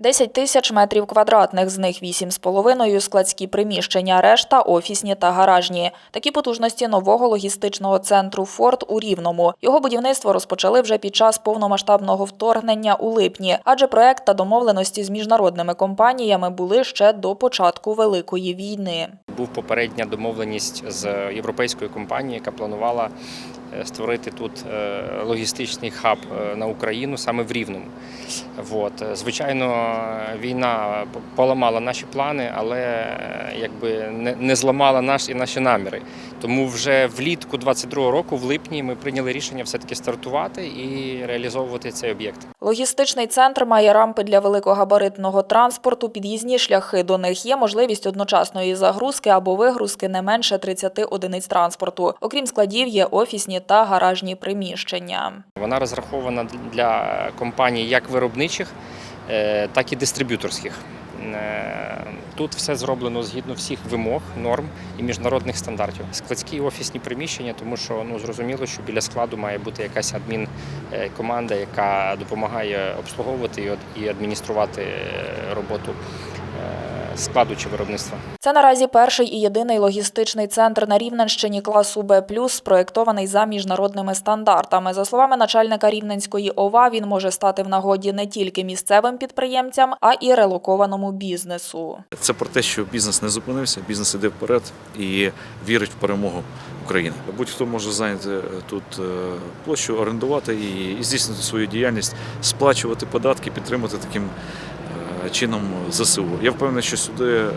10 тисяч метрів квадратних, з них 8,5 – складські приміщення, решта – офісні та гаражні. Такі потужності нового логістичного центру «Форт» у Рівному. Його будівництво розпочали вже під час повномасштабного вторгнення у липні, адже проект та домовленості з міжнародними компаніями були ще до початку Великої війни. Був попередня домовленість з європейською компанією, яка планувала створити тут е, логістичний хаб е, на Україну саме в Рівному. От. Е, Звичайно, війна поламала наші плани, але е, якби не, не зламала наш і наші наміри. Тому вже влітку 22-го року, в липні, ми прийняли рішення все-таки стартувати і реалізовувати цей об'єкт. Логістичний центр має рампи для великогабаритного транспорту, під'їзні шляхи до них є можливість одночасної загрузки або вигрузки не менше 30 одиниць транспорту. Окрім складів, є офісні та гаражні приміщення. Вона розрахована для компаній як виробничих, е, так і дистриб'юторських. Е, Тут все зроблено згідно всіх вимог, норм і міжнародних стандартів. Складські офісні приміщення, тому що ну зрозуміло, що біля складу має бути якась адмінкоманда, яка допомагає обслуговувати і адмініструвати е, роботу е, складу чи виробництва. Це наразі перший і єдиний логістичний центр на Рівненщині класу Б+, спроєктований за міжнародними стандартами. За словами начальника Рівненської ОВА, він може стати в нагоді не тільки місцевим підприємцям, а і релокованому бізнесу. Це про те, що бізнес не зупинився, бізнес іде вперед і вірить в перемогу України. Будь-хто може зайняти е, тут е, площу, орендувати і, і здійснити свою діяльність, сплачувати податки, підтримати таким чином ЗСУ. Я впевнений, що сюди е,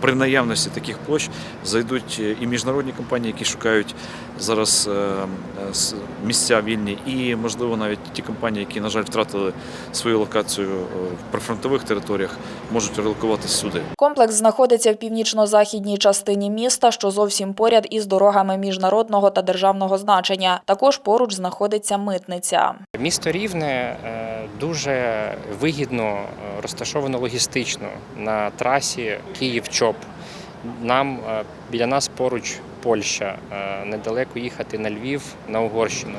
при наявності таких площ зайдуть і міжнародні компанії, які шукають зараз е, е, місця вільні, і можливо навіть ті компанії, які, на жаль, втратили свою локацію е, в прифронтових територіях, можуть релокуватися сюди. Комплекс знаходиться в північно-західній частині міста, що зовсім поряд із дорогами міжнародного та державного значення. Також поруч знаходиться митниця. Місто Рівне е, дуже вигідно е, розташовано логістично на трасі Київ-Чоп. Нам е, біля нас поруч Польща, е, недалеко їхати на Львів, на Угорщину.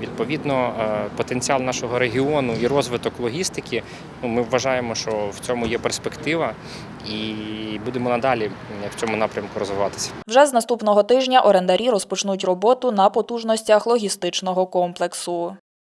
Відповідно, е, потенціал нашого регіону і розвиток логістики. Ну, ми вважаємо, що в цьому є перспектива, і будемо надалі в цьому напрямку розвиватися. Вже з наступного тижня орендарі розпочнуть роботу на потужностях логістичного комплексу.